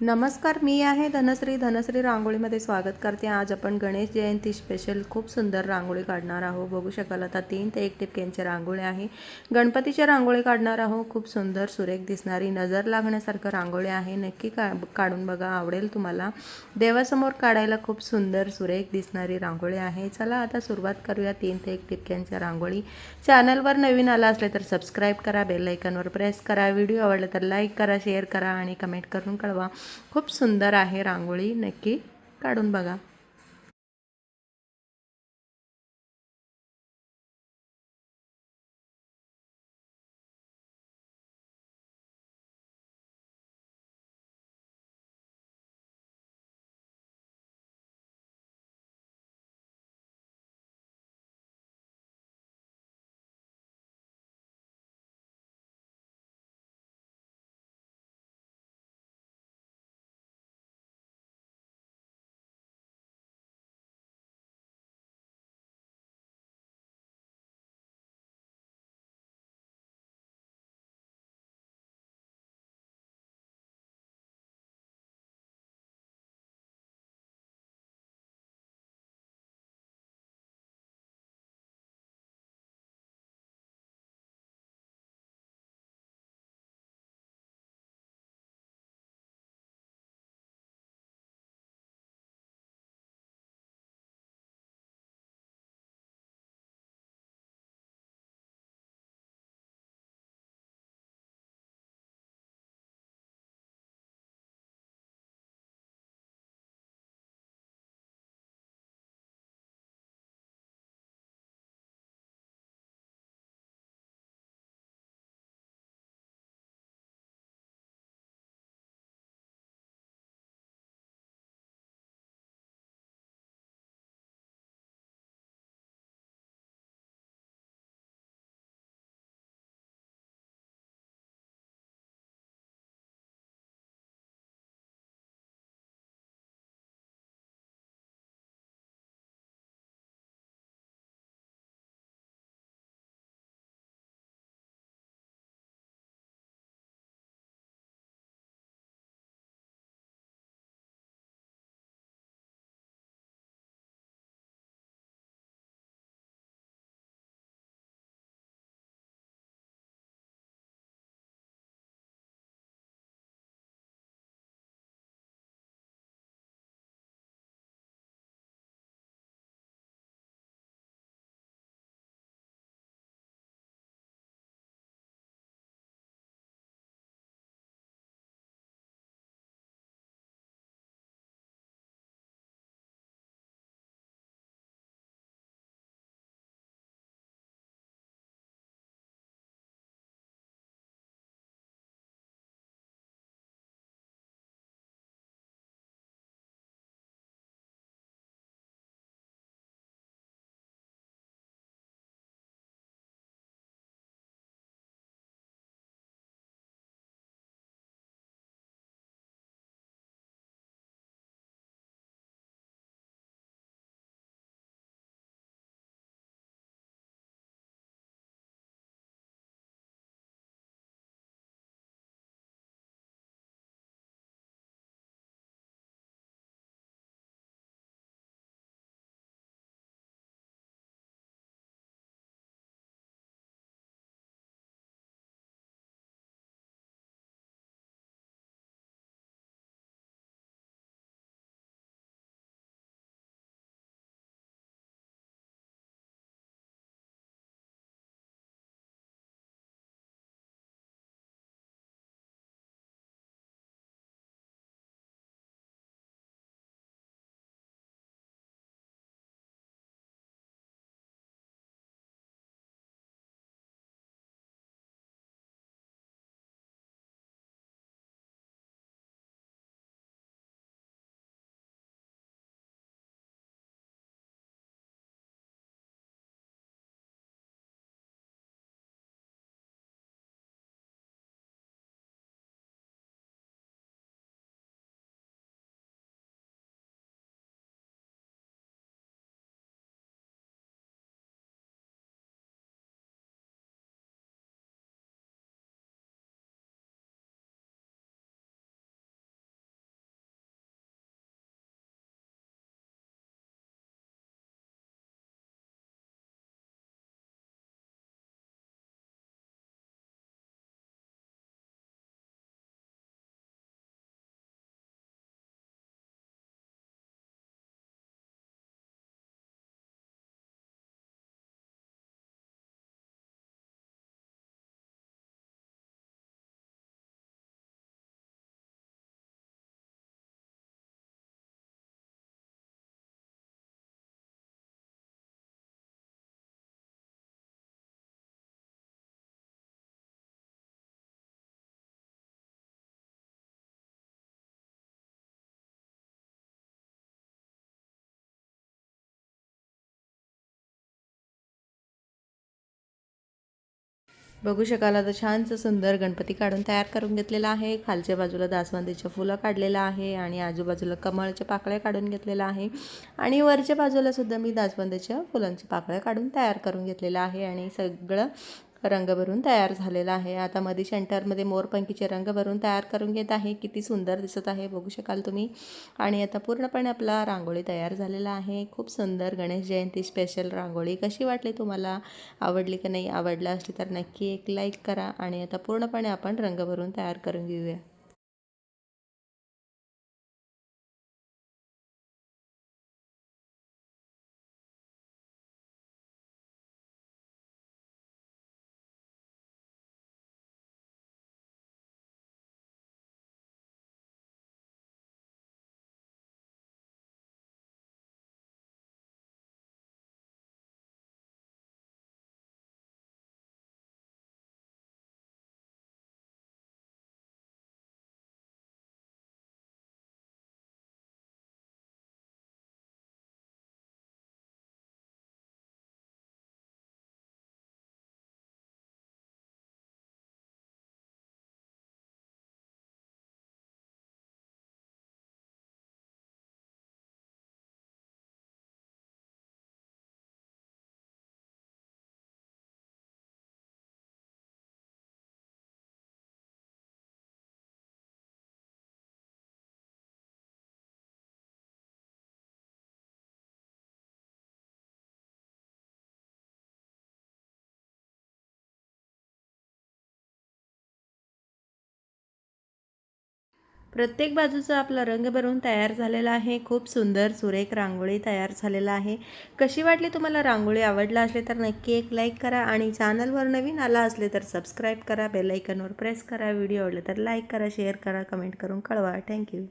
नमस्कार मी आहे धनश्री. धनश्री रांगोळीमध्ये स्वागत करते. आज आपण गणेश जयंती स्पेशल खूप सुंदर रांगोळी काढणार आहोत. बघू शकाल आता तीन ते एक टिपक्यांची रांगोळी आहे. गणपतीची रांगोळी काढणार आहोत. खूप सुंदर सुरेख दिसणारी नजर लागण्यासारखं रांगोळी आहे. नक्की का काढून बघा आवडेल तुम्हाला. देवासमोर काढायला खूप सुंदर सुरेख दिसणारी रांगोळी आहे. चला आता सुरुवात करूया तीन ते एक टिपक्यांच्या रांगोळी. चॅनलवर नवीन आला असले तर सबस्क्राईब करा बेल आयकॉनवर प्रेस करा. व्हिडिओ आवडला तर लाईक करा शेअर करा आणि कमेंट करून कळवा. खूप सुंदर आहे रांगोळी नक्की काढून बघा. बघू शकाल आता छानसं सुंदर गणपती काढून तयार करून घेतलेला आहे. खालच्या बाजूला दासवंदीच्या फुलं काढलेलं आहे आणि आजूबाजूला कमळच्या पाकळ्या काढून घेतलेल्या आहे. आणि वरच्या बाजूला सुद्धा मी दासवंदीच्या फुलांच्या पाकळ्या काढून तयार करून घेतलेलं आहे आणि सगळं रंग भरून तयार झालेला आहे. आता मध्ये सेंटरमध्ये मोरपंखीचे रंग भरून तयार करून घेत आहे. किती सुंदर दिसत आहे बघू शकाल तुम्ही. आणि आता पूर्णपणे आपला रांगोळी तयार झालेला आहे. खूप सुंदर गणेश जयंती स्पेशल रांगोळी. कशी वाटली तुम्हाला? आवडली का नाही? आवडलं असली तर नक्की एक लाईक करा. आणि आता पूर्णपणे आपण रंग भरून तयार करून घेऊया. प्रत्येक बाजूचा आपला रंग भरून तयार झालेला आहे. खूप सुंदर सुरेख रांगोळी तयार झालेला आहे. कशी वाटली तुम्हाला रांगोळी? आवडला असले तर नक्की एक लाईक करा आणि चॅनलवर नवीन आला असले तर सबस्क्राईब करा बेलायकनवर प्रेस करा. व्हिडिओ आवडले तर लाईक करा शेअर करा कमेंट करून कळवा. थँक्यू